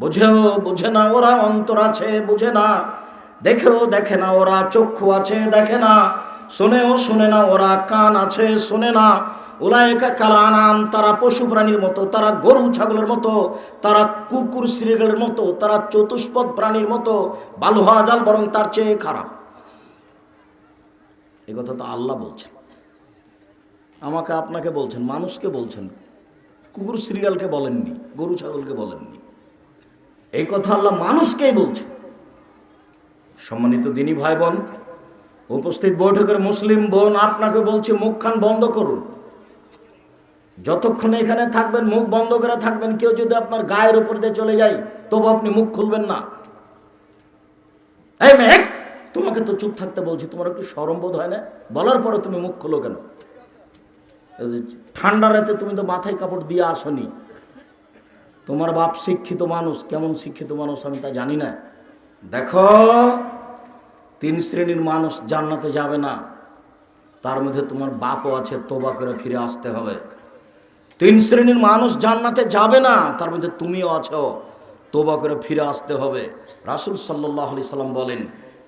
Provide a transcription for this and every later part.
বুঝেও বুঝে না, ওরা অন্তর আছে, বুঝে না। দেখেও দেখে না, ওরা চক্ষু আছে, দেখে না। শুনেও শুনে না, ওরা কান আছে, শুনে না। ওলায়কা কালানাম তারা পশু প্রাণীর মতো, তারা গরু ছাগলের মতো, তারা কুকুর শ্রীগের মতো, তারা চতুষ্পদ প্রাণীর মতো, বালুহা জাল বরং তার চেয়ে খারাপ। এ কথা তো আল্লাহ বলছেন। আমাকে আপনাকে বলছেন, মানুষকে বলছেন। কুকুর সিরিয়ালকে বলেননি, গরু ছাগলকে বলেননি। এই কথা আল্লাহ মানুষকেই বলছে। সম্মানিত দিনী ভাই বোন উপস্থিত বৈঠকের মুসলিম বোন আপনাকে বলছে, মুখখান বন্ধ করুন। যতক্ষণ এখানে থাকবেন, মুখ বন্ধ করে থাকবেন, কেউ যদি আপনার গায়ের উপর দিয়ে চলে যায়, তবু আপনি মুখ খুলবেন না। এই মেঘ, তোমাকে তো চুপ থাকতে বলছি, তোমার একটু সরম বোধ হয় না? বলার পরে তুমি মুখ খোলো কেন? ঠান্ডা রাতে তুমি তো মাথায় কাপড় দিয়ে আসনি। তোমার বাপ শিক্ষিত মানুষ, কেমন শিক্ষিত মানুষ আমি তা জানি না। দেখো, তিন শ্রেণির মানুষ জান্নাতে যাবে না। তার মধ্যে তোমার বাপও আছে, তোবা করে ফিরে আসতে হবে। তিন শ্রেণির মানুষ জান্নাতে যাবে না, তার মধ্যে তুমিও আছো, তোবা করে ফিরে আসতে হবে। রাসুল সাল্লাহ আলি সাল্লাম বলেন,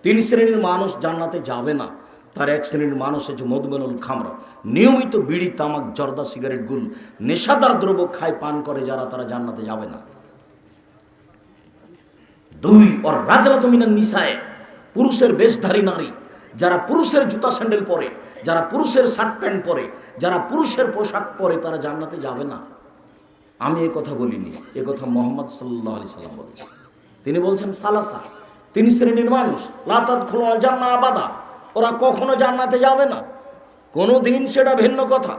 তিন শ্রেণির মানুষ জান্নাতে যাবে না। তার এক শ্রেণির মানুষ হচ্ছে মধুমেনুল খামরা। নিয়মিত বিড়ি, তামাক, জর্দা, সিগারেট, গুল, নেশাদার দ্রব্য খায়, পান করে যারা, তারা জান্নাতে যাবে না। দুই, ওর রাজলা তুমিনা নিশায় পুরুষের বেশধারী নারী, যারা পুরুষের জুতা স্যান্ডেল পরে, যারা পুরুষের শার্ট প্যান্ট পরে, যারা পুরুষের পোশাক পরে, তারা জান্নাতে যাবে না। আমি এ কথা বলিনি, এ কথা মোহাম্মদ সাল্লাহ আলি সাল্লাম বলেছেন। তিনি বলছেন, সালাসা, তিনি শ্রেণির মানুষ লাতাত খোলা জান্না আবাদা। ওরা কখনো জান্নাতে যাবে না। কোনো দিন সেটা ভিন্ন কথা।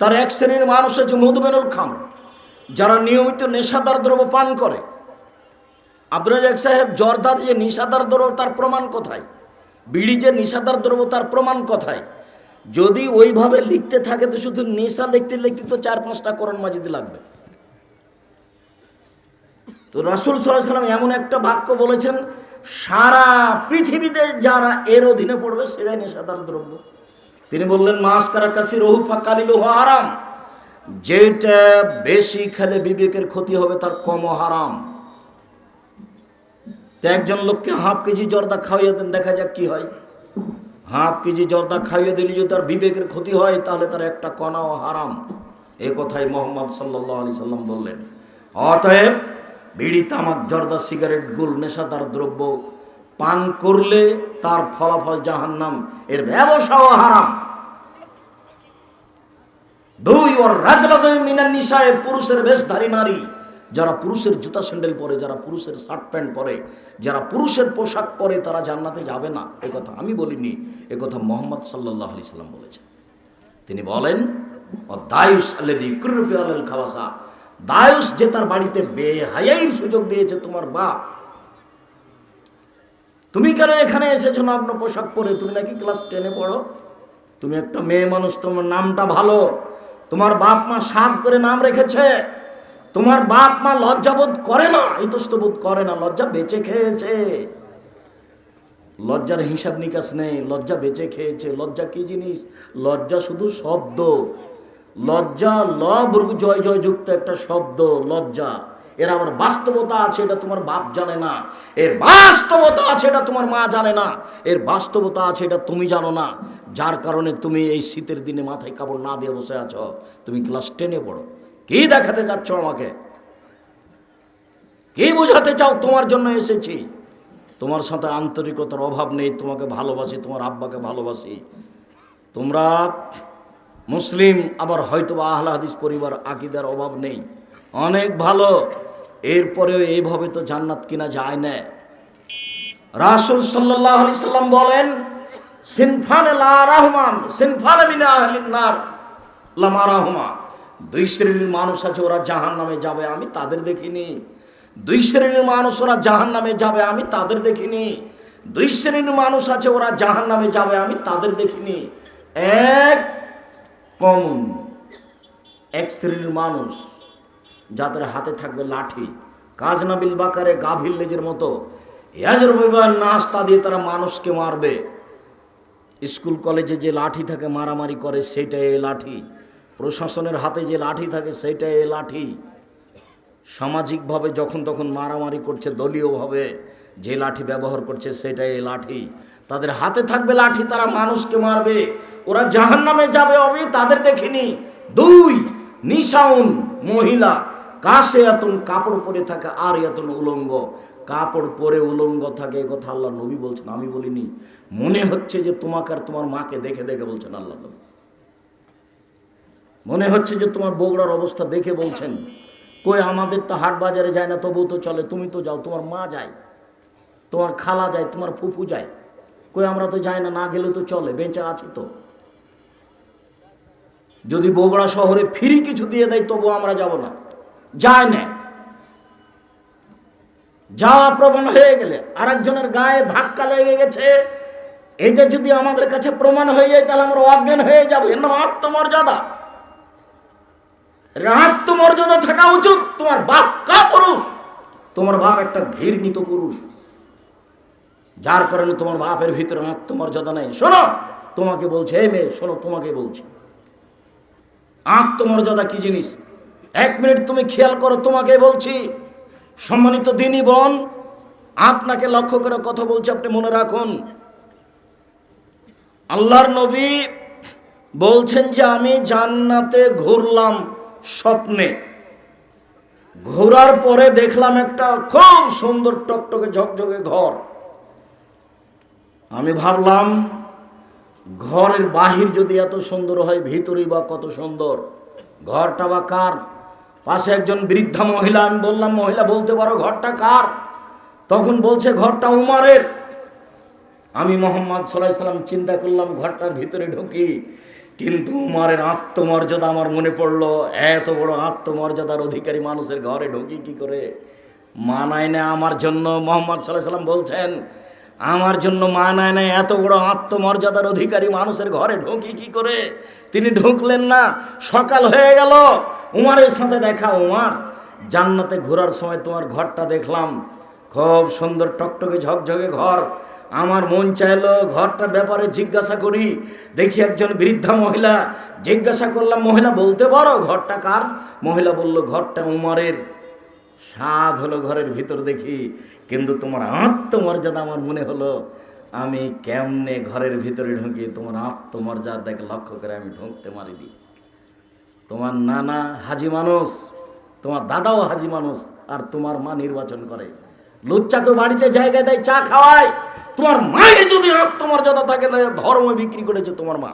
তার এক শ্রেণির মানুষ হচ্ছে মধুবেনুল খাম যারা নিয়মিত নেশাদার দ্রব্য পান করে। আব্দুরাজাক সাহেব জর্দার যে নিশাদার দ্রব্য তার প্রমাণ কোথায়? বিড়ি যে নিশাদার দ্রব্য তার প্রমাণ কোথায়? যদি ওইভাবে লিখতে থাকে, তো শুধু নেশা লিখতে লিখতে তো চার পাঁচটা করণ মাজিদি লাগবে। তো রাসুল সাল্লাহ সাল্লাম এমন একটা বাক্য বলেছেন সারা পৃথিবীতে যারা এর অধীনে পড়বে, সেটাই নেশাদার দ্রব্য। তিনি বললেন মাস কারা কাফি রহু ফাঁকালিল হারাম। যেটা বেশি খেলে বিবেকের ক্ষতি হবে, তার কম হারাম। একজন লোককে হাফ কেজি জর্দা খাওয়াইয়ে দেন, দেখা যাক কি হয়। হাফ কেজি জর্দা খাইয়ে দিলে যদি তার বিবেকের ক্ষতি হয়, তাহলে তার একটা কণাও হারাম। এ কথাই মোহাম্মদ সাল্লাহ আলি সাল্লাম বললেন। অতএব বিড়ি তামাক, জর্দা সিগারেট, গুল, নেশাদার দ্রব্য পান করলে তার ফলাফল জাহান্নাম, এর ব্যবসাও হারাম। দুই ওর রাজলাদ মিনান নিশায় পুরুষের বেশধারী নারী। যারা পুরুষের জুতা স্যান্ডেল পরে, যারা পুরুষের শার্ট প্যান্ট পরে, যারা পুরুষের পোশাক পরে, তারা জান্নাতে যাবে না। এ কথা আমি বলিনি, এ কথা মোহাম্মদ সাল্লাহ আলি সাল্লাম বলেছেন। তিনি বলেন দায়ুস আল্লাদি কুরুফি খাওয়াসা দায়ুস যে তার বাড়িতে বেহায়াইর সুযোগ দিয়েছে তোমার বাপ। তুমি কেন এখানে এসেছ নগ্ন পোশাক পরে? তুমি নাকি ক্লাস টেনে পড়ো? তুমি একটা মেয়ে মানুষ, তোমার নামটা ভালো। তোমার বাপ মা সাদ করে নাম রেখেছে। তোমার বাপ মা লজ্জাবোধ করে না ইতস্তবোধ করে না, লজ্জা বেঁচে খেয়েছে। লজ্জার হিসাব নিকাশ নেই, লজ্জা বেঁচে খেয়েছে। লজ্জা কি জিনিস? লজ্জা শুধু শব্দ। লজ্জা ল জয় জয় যুক্ত একটা শব্দ, লজ্জা। এর আবার বাস্তবতা আছে, এটা তোমার বাপ জানে না। এর বাস্তবতা আছে, এটা তোমার মা জানে না। এর বাস্তবতা আছে, এটা তুমি জানো না। যার কারণে তুমি এই শীতের দিনে মাথায় কাপড় না দিয়ে বসে আছো। তুমি ক্লাস টেনে পড়ো। কি দেখাতে যাচ্ছ আমাকে? কি বোঝাতে চাও? তোমার জন্য এসেছি। তোমার সাথে আন্তরিকতার অভাব নেই। তোমাকে ভালোবাসি, তোমার আব্বাকে ভালোবাসি। তোমরা মুসলিম, আবার হয়তো বা আহলা হাদিস পরিবার আকিদার অভাব নেই। অনেক ভালো, এরপরেও এইভাবে তো জান্নাত কিনা যায় না। রাসুল সাল্লাহ আলি সাল্লাম বলেন, সিনফান রহমান, সিনফান লামা রহমান দুই শ্রেণির মানুষ আছে, ওরা জাহান নামে যাবে, আমি তাদের দেখিনি। দুই শ্রেণির মানুষ, ওরা জাহান নামে যাবে, আমি তাদের দেখিনি। দুই শ্রেণির মানুষ আছে, ওরা জাহান নামে যাবে, আমি তাদের দেখিনি। এক কমন এক শ্রেণির মানুষ যাদের হাতে থাকবে লাঠি। কাজ নাবিল বাকারে গাভীর লেজের মতো। ইয়াজের রবিবার নাস্তা দিয়ে তারা মানুষকে মারবে। স্কুল, কলেজে যে লাঠি থাকে, মারামারি করে সেটাই এই লাঠি। প্রশাসনের হাতে যে লাঠি থাকে সেটাই এই লাঠি। সামাজিকভাবে যখন তখন মারামারি করছে, দলীয়ভাবে যে লাঠি ব্যবহার করছে সেটাই এই লাঠি। তাদের হাতে থাকবে লাঠি, তারা মানুষকে মারবে। ওরা জাহান নামে যাবে অবি, তাদের দেখিনি। দুই, নিশাউন মহিলা কাশে এতন কাপড় পরে থাকে আর এতন উলঙ্গ। কাপড় পরে উলঙ্গ থাকে, এ কথা আল্লাহ নবী বলছেন, আমি বলিনি। মনে হচ্ছে যে তোমাকে আর তোমার মাকে দেখে দেখে বলছেন আল্লাহ নবী। মনে হচ্ছে যে তোমার বগুড়ার অবস্থা দেখে বলছেন। কই, আমাদের তো হাট বাজারে যায় না তবু তো চলে, তুমি তো যাও, তোমার মা যায়। তোমার খালা যায়, তোমার ফুফু যায়। কই, আমরা তো যাই না না গেলে তো চলে, বেঁচে আছি তো। যদি বগুড়া শহরে ফ্রি কিছু দিয়ে দেয় তবু আমরা যাব না। যায় না। যাওয়া প্রমাণ হয়ে গেলে, আরেকজনের গায়ে ধাক্কা লেগে গেছে, এটা যদি আমাদের কাছে প্রমাণ হয়ে যায়, তাহলে আমরা অজ্ঞান হয়ে যাব। এর নাম আত্মমর্যাদা। আত্মমর্যাদা থাকা উচিত। তোমার বাপ কা পুরুষ? তোমার বাপ একটা ঘৃণিত পুরুষ। যার কারণে তোমার বাপের ভিতরে আত্মমর্যাদা নেই। শোনো, তোমাকে বলছে, এই মেয়ে, শোনো, তোমাকে বলছি। আত্মমর্যাদা কি জিনিস? এক মিনিট তুমি খেয়াল করো, তোমাকে বলছি, সম্মানিত দিনী বোন, আপনাকে লক্ষ্য করে কথা বলছি, আপনি মনে রাখুন। আল্লাহর নবী বলছেন যে আমি জান্নাতে ঘুরলাম স্বপ্নে। ঘোরার পরে দেখলাম একটা খুব সুন্দর টকটকে ঝকঝকে ঘর। আমি ভাবলাম ঘরের বাহির যদি এত সুন্দর হয়, ভিতরেই বা কত সুন্দর? ঘরটা বা কার? পাশে একজন বৃদ্ধা মহিলা, আমি বললাম, মহিলা, বলতে পারো ঘরটা কার? তখন বলছে, ঘরটা উমারের। আমি মোহাম্মদ সাল্লাম চিন্তা করলাম, ঘরটার ভিতরে ঢুকি, কিন্তু উমারের আত্মমর্যাদা আমার মনে পড়ল, এত বড় আত্মমর্যাদার অধিকারী মানুষের ঘরে ঢুকি কি করে? মানায় না আমার জন্য, মোহাম্মদ সাল্লাহ সাল্লাম বলছেন আমার জন্য মানায় না এত বড় আত্মমর্যাদার অধিকারী মানুষের ঘরে ঢুকি কি করে? তিনি ঢুকলেন না। সকাল হয়ে গেল। উমারের সাথে দেখা, উমার, জান্নাতে ঘোরার সময় তোমার ঘরটা দেখলাম। খুব সুন্দর টকটকে ঝকঝকে ঘর। আমার মন চাইলো ঘরটার ব্যাপারে জিজ্ঞাসা করি। দেখি একজন বৃদ্ধা মহিলা। জিজ্ঞাসা করলাম, মহিলা, বলতে পারো ঘরটা কার? মহিলা বলল, ঘরটা উমারের। স্বাদ হলো ঘরের ভিতর দেখি। কিন্তু তোমার আত্মমর্যাদা আমার মনে হলো। আমি কেমনে ঘরের ভিতরে ঢুকি, তোমার আত্মমর্যাদা দেখে লক্ষ্য করে আমি ঢুকতে মারিনি তোমার নানা হাজি মানুষ, তোমার দাদাও হাজি মানুষ, আর তোমার মা নির্বাচন করে। লুচ্চাকে বাড়িতে জায়গায় দেয়, চা খাওয়ায়। তোমার মায়ের যদি আত্মমর্যাদা থাকে, তাহলে ধর্ম বিক্রি করেছে তোমার মা।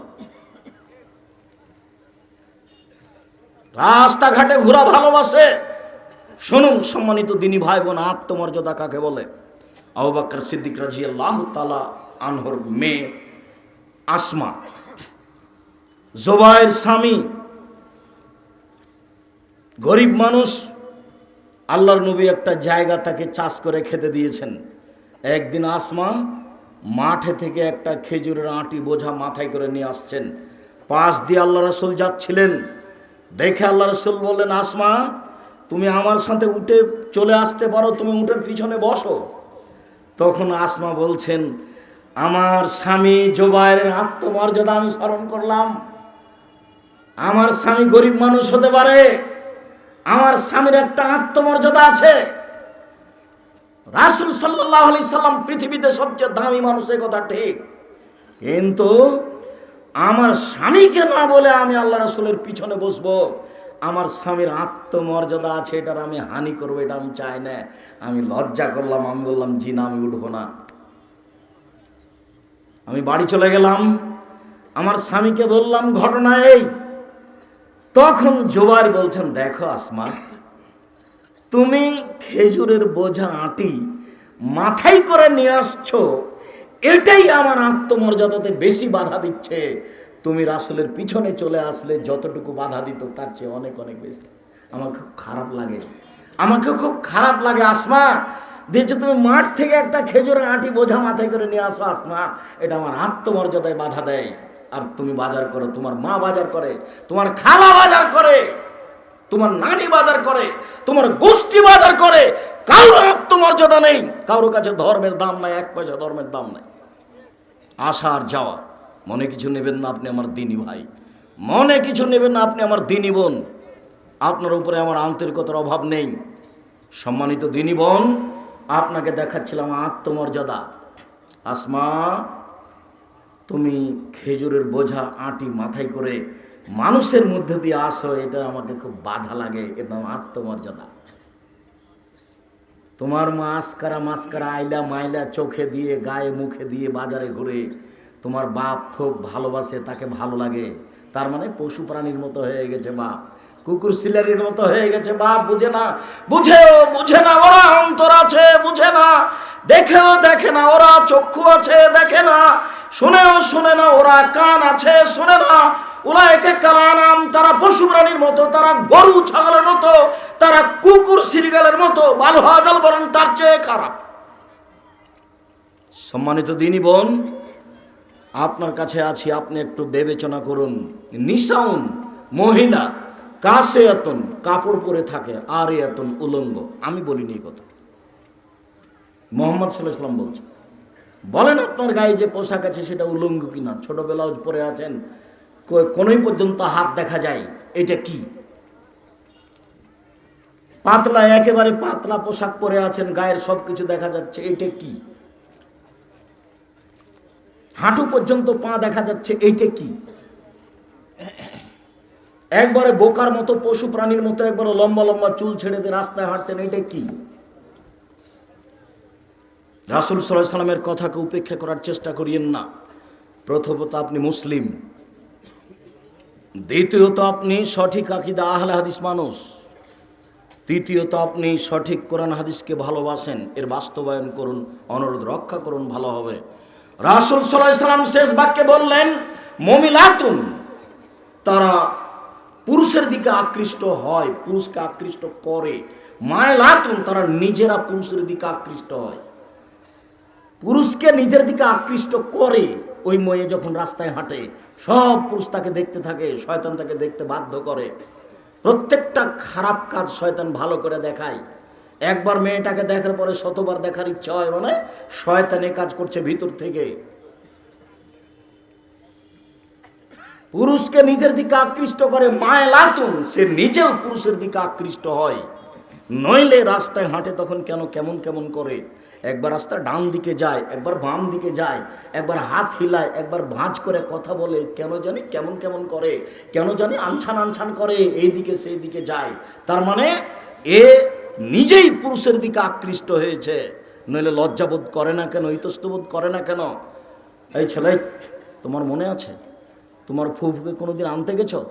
রাস্তাঘাটে ঘোরা ভালোবাসে। শুনুন, সম্মানিত দিনী ভাই বোন আত্মমর্যাদা কাকে বলে? আবাক্কর সিদ্দিক রাজি আল্লাহ তালা আনহর মেয়ে আসমা, জোবাইর স্বামী, গরিব মানুষ, আল্লাহর নবী একটা জায়গা তাকে চাষ করে খেতে দিয়েছেন। একদিন আসমা মাঠে থেকে একটা খেজুরের আঁটি বোঝা মাথায় করে নিয়ে আসছেন। পাশ দিয়ে আল্লাহ রসুল যাচ্ছিলেন। দেখে আল্লাহ রসুল বললেন, আসমা তুমি আমার সাথে উঠে চলে আসতে পারো, তুমি উঠের পিছনে বসো। তখন আসমা বলছেন, আমার স্বামী জোবায়ের আত্মমর্যাদা আমি স্মরণ করলাম। আমার স্বামী গরিব মানুষ হতে পারে, আমার স্বামীর একটা আত্মমর্যাদা আছে। রাসুল সাল্লাহ আলি সাল্লাম পৃথিবীতে সবচেয়ে দামি মানুষের কথা ঠিক। কিন্তু আমার স্বামীকে না বলে আমি আল্লাহ রাসুলের পিছনে বসবো। আমার স্বামীর আত্মমর্যাদা আছে, এটার আমি হানি করব, এটা আমি চাই না। আমি লজ্জা করলাম, আমি বললাম, জি না, আমি উঠবো না। আমি বাড়ি চলে গেলাম, আমার স্বামীকে বললাম, ঘটনা এই। তখন জোবার বলছেন, দেখো আসমা, তুমি খেজুরের বোঝা আটি মাথায় করে নিয়ে আসছো, এটাই আমার আত্মমর্যাদাতে বেশি বাধা দিচ্ছে। তুমি রাসুলের পিছনে চলে আসলে যতটুকু বাধা দিত, তার চেয়ে অনেক অনেক বেশি। আমার খুব খারাপ লাগে। আমাকে খুব খারাপ লাগে, আসমা। দিয়েছে তুমি মাঠ থেকে একটা খেজুরের আঁটি বোঝা মাথায় করে নিয়ে আসো, আসমা। এটা আমার আত্মমর্যাদায় বাধা দেয়। আর তুমি বাজার করো, তোমার মা বাজার করে, তোমার খালা বাজার করে, তোমার নানি বাজার করে, তোমার গোষ্ঠী বাজার করে। কারোর আত্মমর্যাদা নেই। কারোর কাছে ধর্মের দাম নাই, এক পয়সা ধর্মের দাম নাই। আসা আর যাওয়া। মনে কিছু নেবেন না আপনি আমার দিনী ভাই। মনে কিছু নেবেন না আপনি আমার দিনী বোন। আপনার উপরে আমার আন্তরিকতার অভাব নেই। সম্মানিত দিনী বোন, আপনাকে দেখাচ্ছিলাম আত্মমর্যাদা। আসমা, তুমি খেজুরের বোঝা আটি মাথায় করে মানুষের মধ্যে দিয়ে আসো, এটা আমাকে খুব বাধা লাগে, এর নাম আত্মমর্যাদা। তোমার মাস্কারা মাস্কারা আইলা মাইলা চোখে দিয়ে, গায়ে মুখে দিয়ে বাজারে ঘুরে তোমার বাপ খুব ভালোবাসে, তাকে ভালো লাগে। তার মানে পশু প্রাণীর মতো হয়ে গেছে বাপ। কুকুর সিলারির মতো হয়ে গেছে বাপ, বুঝে না? বুঝেও বুঝে না, ওরা অন্তর আছে, বুঝে না? দেখেও দেখে না, ওরা চক্ষু আছে, দেখে না? শুনেও শুনে না, ওরা কান আছে, শুনে না? ওরা একে কালানাম তারা পশু প্রাণীর মতো, তারা গরু, ছাগলের মতো, তারা কুকুর, সিরিগালের মতো ভালো হাজাল বরং তার চেয়ে খারাপ। সম্মানিত দিনী বোন আপনার কাছে আছি, আপনি একটু বিবেচনা করুন। নিশাউন মহিলা কাছে এতন কাপড় পরে থাকে আর এতন উলঙ্গ। আমি বলিনি এই কথা। মোহাম্মদ সাল্লাম বলছে বলেন আপনার গায়ে যে পোশাক আছে সেটা উলঙ্গ কিনা? ছোট ব্লাউজ পরে আছেন কোনোই পর্যন্ত হাত দেখা যায়, এটা কি? পাতলা, একেবারে পাতলা পোশাক পরে আছেন, গায়ের সব কিছু দেখা যাচ্ছে, এটা কি? হাঁটু পর্যন্ত পা দেখা যাচ্ছে, এইটা কি? একবারে বোকার মতো পশু প্রাণীর মতো একবারে লম্বা লম্বা চুল ছেড়ে দিয়ে রাস্তায় হাঁটছেন এটা কি? রাসুল সাল্লাহ সাল্লামের কথাকে উপেক্ষা করার চেষ্টা করিয়েন না। প্রথমত আপনি মুসলিম। দ্বিতীয়ত আপনি সঠিক আকিদা আহলে হাদিস মানুষ। তৃতীয়ত আপনি সঠিক কোরআন হাদিসকে ভালোবাসেন। এর বাস্তবায়ন করুন, অনুরোধ রক্ষা করুন, ভালো হবে। রাসুল সাল্লাম শেষ বাক্যে বললেন মমিলাতুন তারা পুরুষের দিকে আকৃষ্ট হয়, পুরুষকে আকৃষ্ট করে। মায়লাতুন, তারা নিজেরা পুরুষের দিকে আকৃষ্ট হয়। পুরুষকে নিজের দিকে আকৃষ্ট করে, ওই মেয়ে যখন রাস্তায় হাঁটে, সব পুরুষ তাকে দেখতে থাকে, শয়তান তাকে দেখতে বাধ্য করে। প্রত্যেকটা খারাপ কাজ শয়তান ভালো করে দেখায়। একবার মেয়েটাকে দেখার পরে শতবার দেখার ইচ্ছা হয় মানে শয়তানে কাজ করছে ভিতর থেকে। পুরুষকে নিজের দিকে আকৃষ্ট করে মায়লাতুন সে নিজেও পুরুষের দিকে আকৃষ্ট হয়। নইলে রাস্তায় হাঁটে তখন কেন কেমন কেমন করে? একবার রাস্তা ডান দিকে যায়, একবার বাম দিকে যায়, একবার হাত হিলায়, একবার ভাঁজ করে কথা বলে, কেন জানি কেমন কেমন করে, কেন জানি আনছান আনছান করে এই দিকে সেই দিকে যায়। তার মানে এ নিজেই পুরুষের দিকে আকৃষ্ট হয়েছে। নইলে লজ্জাবোধ করে না কেন? ইতস্তবোধ করে না কেন? এই ছেলে, তোমার মনে আছে? তোমার ফুফুকে কোনোদিন আনতে গেছো?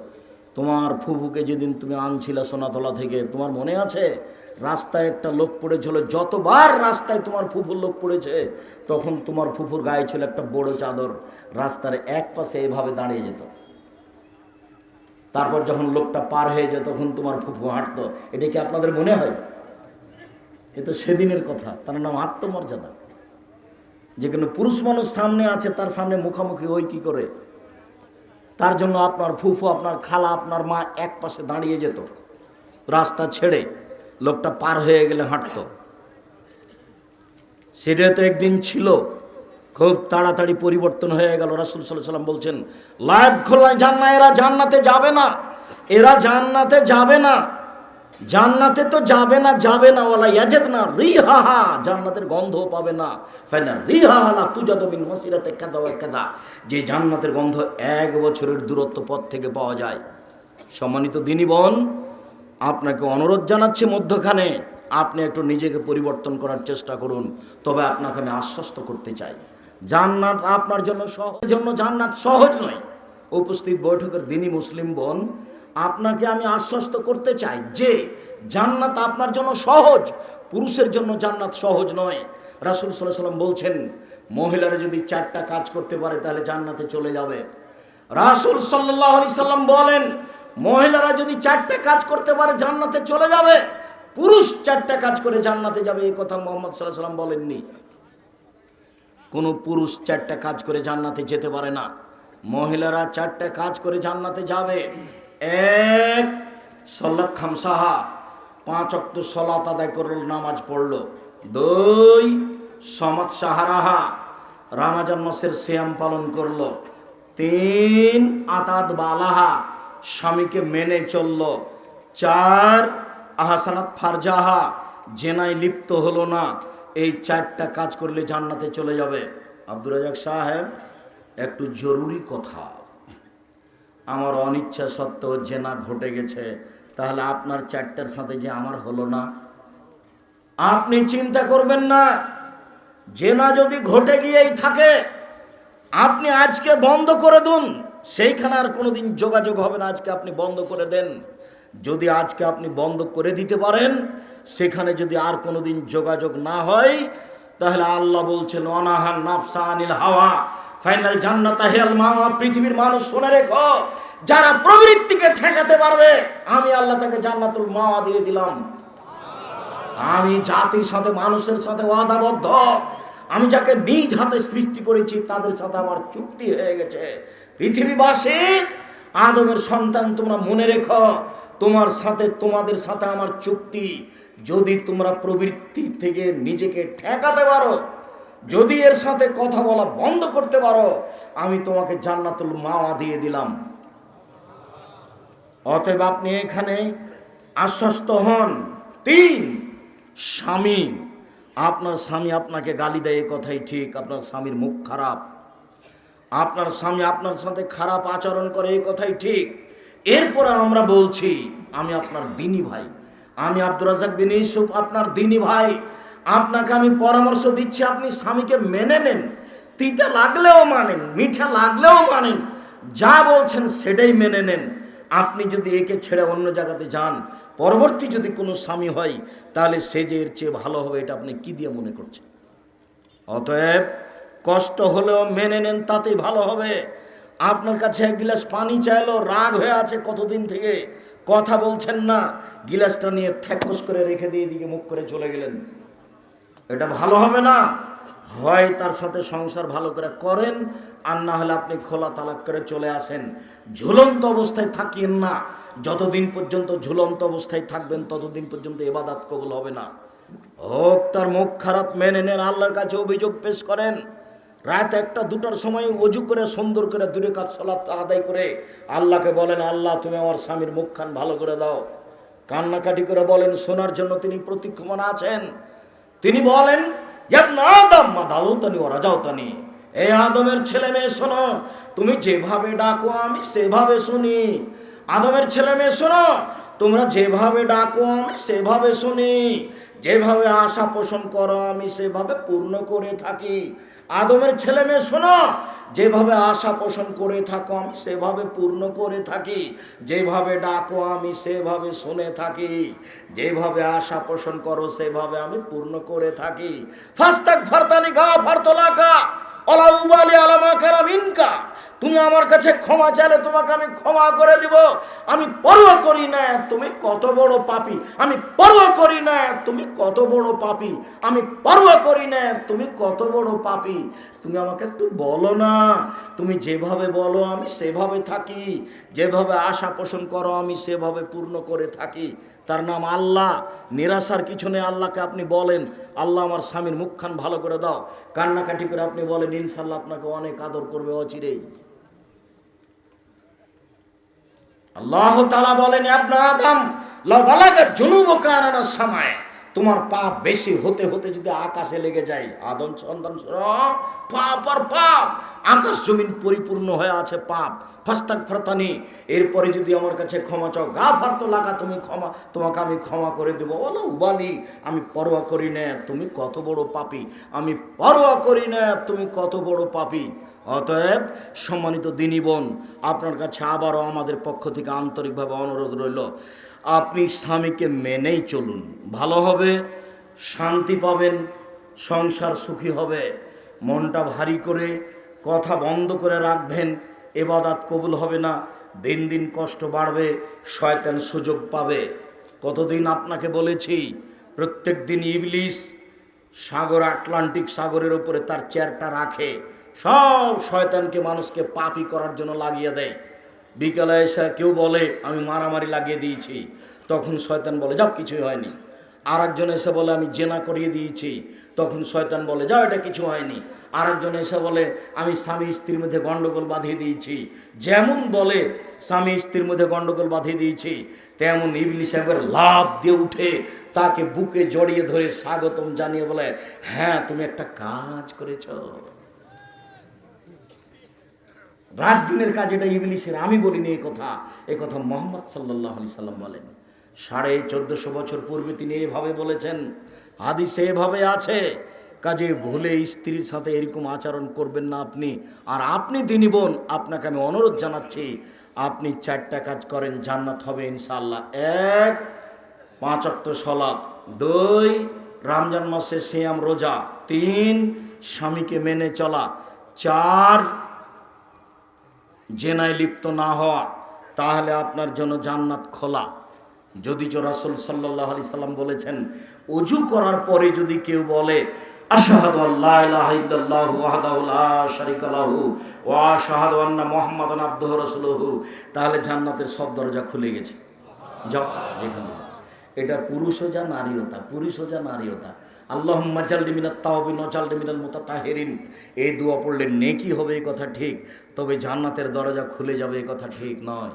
তোমার ফুফুকে যেদিন তুমি আনছিলা সোনাতলা থেকে, তোমার মনে আছে? রাস্তায় একটা লোক পড়েছিল, যতবার রাস্তায় তোমার ফুফুর লোক পড়েছে, তখন তোমার ফুফুর গায়ে ছিল একটা বড় চাদর। রাস্তার এক পাশে এভাবে দাঁড়িয়ে যেত। তারপর যখন লোকটা পার হয়ে যেত তখন তোমার ফুফু হাঁটতো। এটা কি আপনাদের মনে হয়? এ তো সেদিনের কথা, তার নাম আত্মমর্যাদা। যে কোনো পুরুষ মানুষ সামনে আছে, তার সামনে মুখামুখি ওই কি করে? তার জন্য আপনার ফুফু, আপনার খালা, আপনার মা এক পাশে দাঁড়িয়ে যেত, রাস্তা ছেড়ে লোকটা পার হয়ে গেলে হাঁটতো। সেটা তো একদিন ছিল, খুব তাড়াতাড়ি পরিবর্তন হয়ে গেল। রাসুল সাল্লাহ সাল্লাম বলছেন লায়ক খোলা জান্না এরা জান্নাতে যাবে না। এরা জান্নাতে যাবে না। জান্নাতে তো যাবে না যাবে না ওলা ইয়াজেদ না রিহাহা জান্নাতের গন্ধও পাবে না। ফাইনা রিহাহা তুজাদমিন মসিরাতে কাদা কাদা যে জান্নাতের গন্ধ এক বছরের দূরত্ব পথ থেকে পাওয়া যায়। সম্মানিত দিনী বোন, আপনাকে অনুরোধ জানাচ্ছি মধ্যখানে, আপনি একটু নিজেকে পরিবর্তন করার চেষ্টা করুন। তবে আপনাকে আমি আশ্বস্ত করতে চাই। জান্নাত আপনার জন্য সহজ, জন্য জান্নাত সহজ নয়। উপস্থিত বৈঠকের দিনই মুসলিম বোন আপনাকে আমি আশ্বস্ত করতে চাই যে জান্নাত আপনার জন্য সহজ, পুরুষের জন্য জান্নাত সহজ নয়। রাসুল সাল্লাহ সাল্লাম বলছেন, মহিলারা যদি চারটা কাজ করতে পারে তাহলে জান্নাতে চলে যাবে। রাসুল সাল্লাহ আলি সাল্লাম বলেন, মহিলারা যদি চারটা কাজ করতে পারে জান্নাতে চলে যাবে, পুরুষ চারটা কাজ করে জান্নাতে যাবে, এই কথা মোহাম্মদ সাল্লাহ সাল্লাম বলেননি। কোনো পুরুষ চারটা কাজ করে জান্নাতে যেতে পারে না। মহিলারা চারটা কাজ করে জান্নাতে যাবে। এক, সল্লাত খামসাহা। পাঁচ অক্ত সলাত আদায় করল, নামাজ পড়ল। দুই সমাজ সাহারাহা, রামাজান মাসের শ্যাম পালন করল। তিন আতাদ বালাহা, স্বামীকে মেনে চলল। চার, আহাসানাত ফারজাহা, জেনায় লিপ্ত হলো না। এই চারটা কাজ করলে জান্নাতে চলে যাবে। আব্দুর রাজাক সাহেব, একটু জরুরি কথা। আমার অনিচ্ছা সত্ত্বেও জেনা ঘটে গেছে, তাহলে আপনার চারটার সাথে যে আমার হলো না। আপনি চিন্তা করবেন না জেনা যদি ঘটে গিয়েই থাকে, আপনি আজকে বন্ধ করে দিন। সেইখানে আর কোনোদিন যোগাযোগ হবে না, আজকে আপনি বন্ধ করে দেন। যদি আজকে আপনি বন্ধ করে দিতে পারেন, সেখানে যদি আর কোনোদিন যোগাযোগ না হয়, তাহলে আল্লাহ বলছেন অনাহান নাফসা আনিল হাওয়া। ফাইনাল জান্নাত হেল মাওয়া পৃথিবীর মানুষ শুনে রেখো। যারা প্রবৃত্তিকে ঠেকাতে পারবে, আমি আল্লাহ তাকে জান্নাতুল মাওয়া দিয়ে দিলাম। আমি জাতির সাথে, মানুষের সাথে ওয়াদাবদ্ধ। আমি যাকে নিজ হাতে সৃষ্টি করেছি, তাদের সাথে আমার চুক্তি হয়ে গেছে। পৃথিবীবাসী, আদমের সন্তান তোমরা মনে রেখো। তোমার সাথে, তোমাদের সাথে আমার চুক্তি। যদি তোমরা প্রবৃত্তি থেকে নিজেকে ঠেকাতে পারো যদি এর সাথে কথা বলা বন্ধ করতে পারো, আমি তোমাকে জান্নাতুল মাওয়া দিয়ে দিলাম। অতএব আপনি এখানে আশ্বস্ত হন। তিন, স্বামী। আপনার স্বামী আপনাকে গালি দেয়, এ কথাই ঠিক। আপনার স্বামীর মুখ খারাপ। আপনার স্বামী আপনার সাথে খারাপ আচরণ করে এই কথাই ঠিক। এরপরে আমরা বলছি, আমি আপনার দিনী ভাই। আমি আব্দুর রাজাক বিন ইউসুফ আপনার দিনী ভাই। আপনাকে আমি পরামর্শ দিচ্ছি, আপনি স্বামীকে মেনে নেন। তিতে লাগলেও মানেন, মিঠা লাগলেও মানেন। যা বলছেন সেটাই মেনে নেন। আপনি যদি একে ছেড়ে অন্য জায়গাতে যান, পরবর্তী যদি কোনো স্বামী হয়, তাহলে সে যে এর চেয়ে ভালো হবে, এটা আপনি কি দিয়ে মনে করছেন? অতএব কষ্ট হলেও মেনে নেন, তাতেই ভালো হবে। আপনার কাছে এক গিলাস পানি চাইলো, রাগ হয়ে আছে কতদিন থেকে। কথা বলছেন না, গিলাসটা নিয়ে থ্যাকস করে রেখে দিয়ে এদিকে মুখ করে চলে গেলেন। এটা ভালো হবে না। হয় তার সাথে সংসার ভালো করে করেন, আর না হলে আপনি খোলা তালাক করে চলে আসেন। ঝুলন্ত অবস্থায় থাকিয়েন না। যতদিন পর্যন্ত ঝুলন্ত অবস্থায় থাকবেন, ততদিন পর্যন্ত এবাদাত কবুল হবে না। হোক, তার মুখ খারাপ মেনে নেন, আল্লাহর কাছে অভিযোগ পেশ করেন। রাত একটা, দুটার সময় অজু করে, সুন্দর করে দূরে কাজ সলাৎ আদায় করে আল্লাহকে বলেন, আল্লাহ, তুমি আমার স্বামীর মুখখান ভালো করে দাও। কান্নাকাটি করে বলেন, শোনার জন্য তিনি প্রতীক্ষমান আছেন। তিনি বলেন "ইয়া আদম, মা দাউতানি ও রাজাউতানি। এ আদমের ছেলে মেয়ে শোনো, তুমি যেভাবে ডাকো আমি সেভাবে শুনি। আদমের শোনো, তোমরা যেভাবে ডাকো আমি সেভাবে শুনি। যেভাবে আশা পোষণ করো আমি সেভাবে পূর্ণ করে থাকি। আদমের ছেলে মেয়ে শোনো, যেভাবে আশা পোষণ করে থাকো, আমি সেভাবে পূর্ণ করে থাকি। যেভাবে ডাকো, আমি সেভাবে শুনে থাকি। যেভাবে আশা পোষণ করো, সেভাবে আমি পূর্ণ করে থাকি। ফাস্তাক ফারতানি গা ফারতলাকা, অলাউবালি আলামা কারাম ইনকা তুমি আমার কাছে ক্ষমা চাইলে তোমাকে আমি ক্ষমা করে দিব। আমি পরোয়া করি না, তুমি কত বড় পাপী। আমি পরোয়া করি না, তুমি কত বড় পাপী। আমি পরোয়া করি না, তুমি কত বড় পাপি। তুমি আমাকে একটু বলো না, তুমি যেভাবে বলো আমি সেভাবে থাকি। যেভাবে আশা পোষণ করো আমি সেভাবে পূর্ণ করে থাকি। তার নাম আল্লাহ। নিরাশার কিছু নেই আল্লাহকে আপনি বলেন। আল্লাহ আমার স্বামীর মুখখান ভালো করে দাও। কান্নাকাটি করে আপনি বলেন, ইনশাল্লাহ আপনাকে অনেক আদর করবে অচিরেই। আল্লাহ তালা বলেন আপনার আদম লাগালাগা জুনুব কানানা সময় তোমার পাপ বেশি হতে হতে যদি আকাশে লেগে যায়, আদম সন্তান পাপ আর পাপ। আকাশ জমিন পরিপূর্ণ হয়ে আছে পাপ। ফাস্তাক ফারতানি এরপরে যদি আমার কাছে ক্ষমা চাও গা ফারতো লাগা, তুমি ক্ষমা, তোমাকে আমি ক্ষমা করে দেবো। বলো উবালি আমি পরোয়া করি না, তুমি কত বড় পাপি। আমি পরোয়া করি না, তুমি কত বড় পাপী। অতএব সম্মানিত দিনী বোন, আপনার কাছে আবারও আমাদের পক্ষ থেকে আন্তরিকভাবে অনুরোধ রইল, আপনি স্বামীকে মেনেই চলুন। ভালো হবে, শান্তি পাবেন, সংসার সুখী হবে, মনটা ভারী করে, কথা বন্ধ করে রাখবেন, এবাদাত কবুল হবে না, দিন দিন কষ্ট বাড়বে, শয়তান সুযোগ পাবে। কতদিন আপনাকে বলেছি, প্রত্যেক দিন ইবলিশ সাগর, আটলান্টিক সাগরের উপরে তার চেয়ারটা রাখে। সব শয়তানকে মানুষকে পাপি করার জন্য লাগিয়ে দেয়। বিকালে এসে কেউ বলে, আমি মারামারি লাগিয়ে দিয়েছি। তখন শয়তান বলে, যাও, কিছুই হয়নি। আর একজন এসে বলে, আমি জেনা করিয়ে দিয়েছি। তখন শয়তান বলে, যাও, এটা কিছু হয়নি। আরেকজন এসে বলে, আমি স্বামী স্ত্রীর মধ্যে গণ্ডগোল বাঁধিয়ে দিয়েছি। যেমন বলে, স্বামী স্ত্রীর মধ্যে গন্ডগোল বাঁধিয়ে দিয়েছি। তেমন ইবলিশ একবার লাভ দিয়ে উঠে তাকে বুকে জড়িয়ে ধরে স্বাগতম জানিয়ে বলে হ্যাঁ তুমি একটা কাজ করেছ। রাত দিনের কাজ এটা ইবলিসের। আমি বলিনি এই কথা। এই কথা মোহাম্মদ সাল্লাহ আলি সাল্লাম বলেন। সাড়ে চোদ্দশো বছর পূর্বে তিনি এভাবে বলেছেন, হাদিসে এভাবে আছে, কাজে ভুলে স্ত্রীর সাথে এরকম আচরণ করবেন না আপনি। আর আপনি দিনী বোন, আপনাকে আমি অনুরোধ জানাচ্ছি, আপনি চারটা কাজ করেন, জান্নাত হবে ইনশাল্লাহ এক, পাঁচ অক্ত সলাৎ দুই, রমজান মাসে সিয়াম রোজা। তিন, স্বামীকে মেনে চলা। চার জেনায় লিপ্ত না হওয়া, তাহলে আপনার জন্য জান্নাত খোলা। যদি রাসুল সাল্লাহ আলি সাল্লাম বলেছেন অজু করার পরে যদি কেউ বলে লাহু তাহলে জান্নাতের সব দরজা খুলে গেছে। যাও, যেখানে। এটা পুরুষও যা, নারীও তা। পুরুষও যা, নারীও তা। আল্লাহ মাজাল্লি মিনাত তাওবিন ওয়াজাল্লি মিনাল মুতাতাহিরিন। এই দোয়া পড়লে নেকি হবে এই কথা ঠিক, তবে জান্নাতের দরজা খুলে যাবে এই কথা ঠিক নয়।